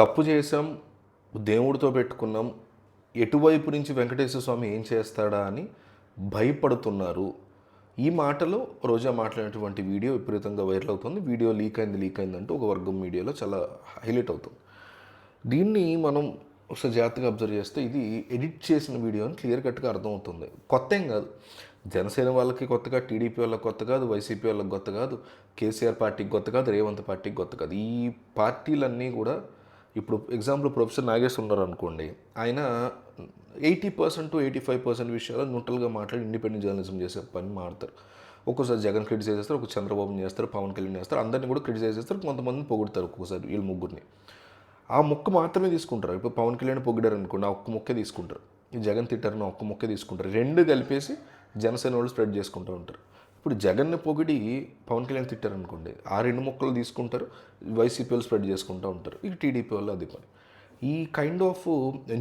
తప్పు చేసాం దేవుడితో పెట్టుకున్నాం ఎటువైపు నుంచి వెంకటేశ్వర స్వామి ఏం చేస్తాడా అని భయపడుతున్నారు. ఈ మాటలో రోజా మాట్లాడినటువంటి వీడియో విపరీతంగా వైరల్ అవుతుంది. వీడియో లీక్ అయింది లీక్ అయిందంటూ ఒక వర్గం మీడియాలో చాలా హైలైట్ అవుతుంది. దీన్ని మనం ఒకసారి జాగ్రత్తగా అబ్జర్వ్ చేస్తే ఇది ఎడిట్ చేసిన వీడియో అని క్లియర్ కట్గా అర్థమవుతుంది. కొత్త ఏం కాదు. జనసేన వాళ్ళకి కొత్తగా టీడీపీ వాళ్ళకి కొత్త కాదు వైసీపీ వాళ్ళకి కొత్త కాదు కేసీఆర్ పార్టీకి కొత్త కాదు రేవంత్ పార్టీకి కొత్త కాదు. ఈ పార్టీలన్నీ కూడా ఇప్పుడు ఎగ్జాంపుల్ ప్రొఫెసర్ నాగేశ్వర ఉన్నారు అనుకోండి ఆయన eighty percent to eighty five percent విషయాలు న్యూట్రల్గా మాట్లాడి ఇండిపెండెంట్ జర్నలిజం చేసే పని మాడతారు ఒక్కోసారి జగన్ క్రిటిసైజ్ చేస్తారు ఒక చంద్రబాబు చేస్తారు పవన్ కళ్యాణ్ చేస్తారు అందరిని కూడా క్రిటిసైజ్ చేస్తారు కొంతమందిని పొగుడతారు ఒక్కోసారి వీళ్ళు ముగ్గురిని. ఆ ముక్క మాత్రమే తీసుకుంటారు. ఇప్పుడు పవన్ కళ్యాణ్ పొగిడారు అనుకోండి ఆ ఒక్క ముక్కే తీసుకుంటారు. ఈ జగన్ తిట్టారని ఒక్క ముక్కే తీసుకుంటారు. రెండు కలిపేసి జనసేన వాళ్ళు స్ప్రెడ్ చేసుకుంటూ ఉంటారు. ఇప్పుడు జగన్ని పొగిడి పవన్ కళ్యాణ్ తిట్టారు అనుకోండి ఆ రెండు ముక్కలు తీసుకుంటారు వైసీపీ వాళ్ళు స్ప్రెడ్ చేసుకుంటూ ఉంటారు ఇక టీడీపీ వాళ్ళు అది పని ఈ kind of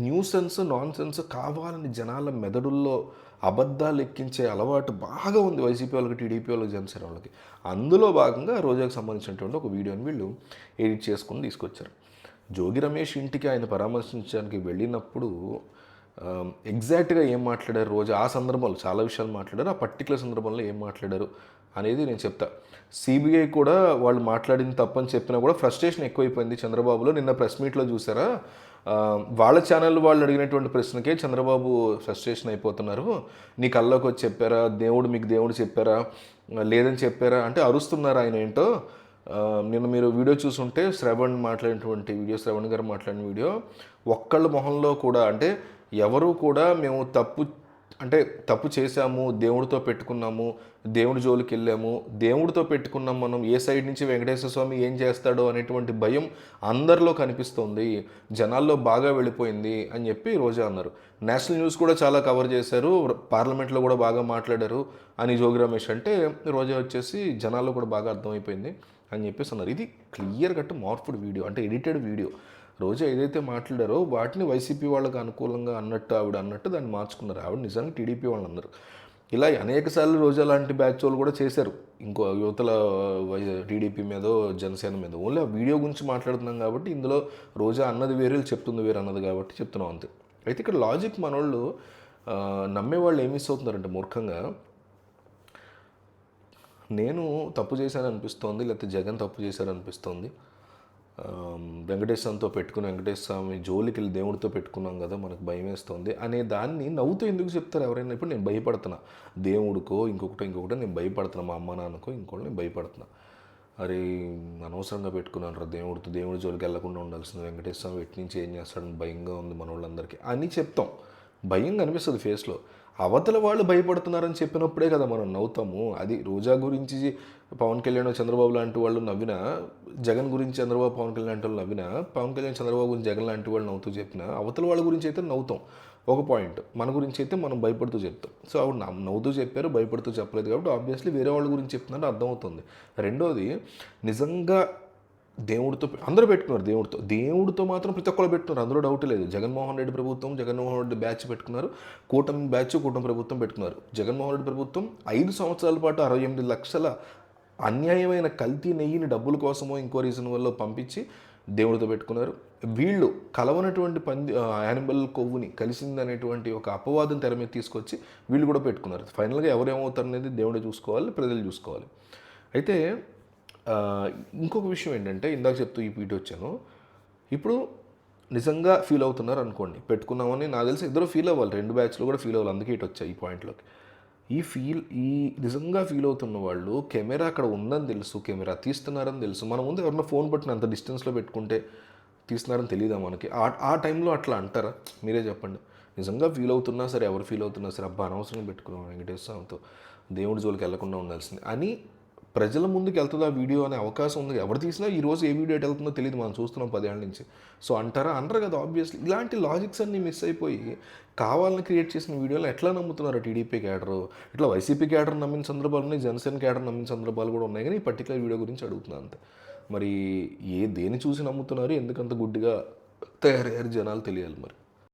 nuisance nonsense కావాలని జనాల మెదడుల్లో అబద్ధాలు ఎక్కించే అలవాటు బాగా ఉంది వైసీపీ వాళ్ళకి టీడీపీ వాళ్ళకి జనసేన వాళ్ళకి. అందులో భాగంగా రోజాకు సంబంధించినటువంటి ఒక వీడియోని వీళ్ళు ఎడిట్ చేసుకుని తీసుకొచ్చారు. జోగి రమేష్ ఇంటికి ఆయన పరామర్శించడానికి వెళ్ళినప్పుడు Um, ఎగ్జాక్ట్గా ఏం మాట్లాడారు? రోజు ఆ సందర్భంలో చాలా విషయాలు మాట్లాడారు. ఆ పర్టికులర్ సందర్భంలో ఏం మాట్లాడారు అనేది నేను చెప్తా. సిబిఐ కూడా వాళ్ళు మాట్లాడింది తప్పని చెప్పినా కూడా ఫ్రస్ట్రేషన్ ఎక్కువైపోయింది చంద్రబాబులో. నిన్న ప్రెస్ మీట్లో చూసారా? Um, వాళ్ళ ఛానల్ వాళ్ళు అడిగినటువంటి ప్రశ్నకే చంద్రబాబు ఫ్రస్ట్రేషన్ అయిపోతున్నారు. నీ కల్లోకి వచ్చి చెప్పారా? దేవుడు మీకు దేవుడు చెప్పారా? లేదని చెప్పారా? అంటే అరుస్తున్నారు ఆయన ఏంటో. Um, నిన్న మీరు వీడియో చూసుంటే శ్రవణ్ మాట్లాడినటువంటి వీడియో శ్రవణ్ గారు మాట్లాడిన వీడియో ఒక్కళ్ళ మొహంలో కూడా అంటే ఎవరు కూడా మేము తప్పు అంటే తప్పు చేశాము దేవుడితో పెట్టుకున్నాము దేవుడి జోలికి వెళ్ళాము దేవుడితో పెట్టుకున్నాం మనం ఏ సైడ్ నుంచి వెంకటేశ్వర స్వామి ఏం చేస్తాడో అనేటువంటి భయం అందరిలో కనిపిస్తుంది. జనాల్లో బాగా వెళ్ళిపోయింది అని చెప్పి రోజా అన్నారు. నేషనల్ న్యూస్ కూడా చాలా కవర్ చేశారు పార్లమెంట్లో కూడా బాగా మాట్లాడారు అని జోగి రమేష్ అంటే రోజా వచ్చేసి జనాల్లో కూడా బాగా అర్థమైపోయింది అని చెప్పేసి అన్నారు. ఇది క్లియర్ కట్ మార్ఫుడ్ వీడియో అంటే ఎడిటెడ్ వీడియో. రోజా ఏదైతే మాట్లాడారో వాటిని వైసీపీ వాళ్ళకి అనుకూలంగా అన్నట్టు ఆవిడ అన్నట్టు దాన్ని మార్చుకున్నారు. ఆవిడ నిజానికి టీడీపీ వాళ్ళు అన్నారు ఇలా అనేక సార్లు రోజా లాంటి బ్యాచ్ వాళ్ళు కూడా చేశారు. ఇంకో యువతల వై- టీడీపీ మీదో జనసేన మీద. ఓన్లీ ఆ వీడియో గురించి మాట్లాడుతున్నాం కాబట్టి ఇందులో రోజా అన్నది వేరే చెప్తుంది వేరే అన్నది కాబట్టి చెప్తున్నాం అంతే. అయితే ఇక్కడ లాజిక్ మనోళ్ళు ఆ, నమ్మే వాళ్ళు ఏమి అవుతున్నారంటే మూర్ఖంగా నేను తప్పు చేశాను అనిపిస్తోంది లేకపోతే జగన్ తప్పు చేశారు అనిపిస్తోంది వెంకటేశ్వరంతో పెట్టుకుని వెంకటేశ్వర స్వామి జోలికి వెళ్ళి దేవుడితో పెట్టుకున్నాం కదా మనకు భయం వేస్తుంది అనే దాన్ని నవ్వుతూ ఎందుకు చెప్తారు? ఎవరైనా ఇప్పుడు నేను భయపడుతున్నా. దేవుడికో ఇంకొకటో ఇంకొకటో నేను భయపడుతున్నా. మా అమ్మ నాన్నకో ఇంకోటి నేను భయపడుతున్నా. అరే అనవసరంగా పెట్టుకున్నాను రా దేవుడితో దేవుడి జోలికి వెళ్ళకుండా ఉండాల్సింది. వెంకటేశ్వర స్వామి ఎట్నుంచి ఏం చేస్తాడని భయంగా ఉంది మన వాళ్ళందరికీ అని చెప్తాం. భయం కనిపిస్తుంది ఫేస్లో అవతల వాళ్ళు భయపడుతున్నారని చెప్పినప్పుడే కదా మనం నవ్వుతాము. అది రోజా గురించి పవన్ కళ్యాణ్ చంద్రబాబు లాంటి వాళ్ళు నవ్వినా జగన్ గురించి చంద్రబాబు పవన్ కళ్యాణ్ లాంటి వాళ్ళు నవ్వినా పవన్ కళ్యాణ్ చంద్రబాబు గురించి జగన్ లాంటి వాళ్ళు నవ్వుతూ చెప్పినా అవతల వాళ్ళ గురించి అయితే నవ్వుతాం. ఒక పాయింట్ మన గురించి అయితే మనం భయపడుతూ చెప్తాం. సో ఆవిడ నవ్వుతూ చెప్పారు భయపడుతూ చెప్పలేదు కాబట్టి ఆబ్వియస్లీ వేరే వాళ్ళ గురించి చెప్తున్నారు అర్థమవుతుంది. రెండోది నిజంగా దేవుడితో అందరూ పెట్టుకున్నారు దేవుడితో. దేవుడితో మాత్రం ప్రతి ఒక్కరు పెట్టుకున్నారు. అందులో డౌట్ లేదు. జగన్మోహన్ రెడ్డి ప్రభుత్వం జగన్మోహన్ రెడ్డి బ్యాచ్ పెట్టుకున్నారు. కూటమి బ్యాచ్ కూటమి ప్రభుత్వం పెట్టుకున్నారు. జగన్మోహన్ రెడ్డి ప్రభుత్వం ఐదు సంవత్సరాల పాటు అరవై ఎనిమిది లక్షల అన్యాయమైన కల్తీ నెయ్యిని డబ్బుల కోసమో ఇంకో రీజన్ వల్ల పంపించి దేవుడితో పెట్టుకున్నారు. వీళ్ళు కలవనటువంటి పంది యానిమల్ కొవ్వుని కలిసింది అనేటువంటి ఒక అపవాదం తెర మీద తీసుకొచ్చి వీళ్ళు కూడా పెట్టుకున్నారు. ఫైనల్గా ఎవరేమవుతారు అనేది దేవుడే చూసుకోవాలి ప్రజలు చూసుకోవాలి. అయితే ఇంకొక విషయం ఏంటంటే ఇందాక చెప్తూ ఈ పీటీ వచ్చాను. ఇప్పుడు నిజంగా ఫీల్ అవుతున్నారు అనుకోండి. పెట్టుకున్నామని నాకు తెలిసి ఇద్దరు ఫీల్ అవ్వాలి. రెండు బ్యాచ్లో కూడా ఫీల్ అవ్వాలి. అందుకే ఇటు వచ్చాయి ఈ పాయింట్లోకి ఈ ఫీల్ ఈ నిజంగా ఫీల్ అవుతున్న వాళ్ళు కెమెరా అక్కడ ఉందని తెలుసు కెమెరా తీస్తున్నారని తెలుసు. మన ముందు ఎవరన్నా ఫోన్ పట్టిన అంత డిస్టెన్స్లో పెట్టుకుంటే తీస్తున్నారని తెలియదా మనకి? ఆ ఆ టైంలో అట్లా అంటారా? మీరే చెప్పండి. నిజంగా ఫీల్ అవుతున్నా సరే ఎవరు ఫీల్ అవుతున్నా సరే అబ్బా అనవసరంగా పెట్టుకున్నాం వెంకటేశ్వర స్వామితో. దేవుడి జోలికి వెళ్ళకుండా ఉండాల్సింది అని ప్రజల ముందుకు వెళ్తుందా ఆ వీడియో అనే అవకాశం ఉంది. ఎవరు తీసినా ఈ రోజు ఏ వీడియో ఎటు వెళ్తుందో తెలియదు మనం చూస్తున్నాం పదేళ్ళ నుంచి. సో అంటారా? అనరు కదా ఆబ్వియస్లీ ఇలాంటి లాజిక్స్ అన్నీ మిస్ అయిపోయి కావాలని క్రియేట్ చేసిన వీడియోలు ఎట్లా నమ్ముతున్నారు టీడీపీ క్యాడర్? ఇట్లా వైసీపీ క్యాడర్ నమ్మిన సందర్భాలు ఉన్నాయి జనసేన క్యాడర్ నమ్మిన సందర్భాలు కూడా ఉన్నాయి. కానీ ఈ పర్టికులర్ వీడియో గురించి అడుగుతున్నాను అంతే. మరి ఏ దేని చూసి నమ్ముతున్నారు? ఎందుకంత గుడ్డిగా తయారయ్యారు జనాలు తెలియాలి మరి.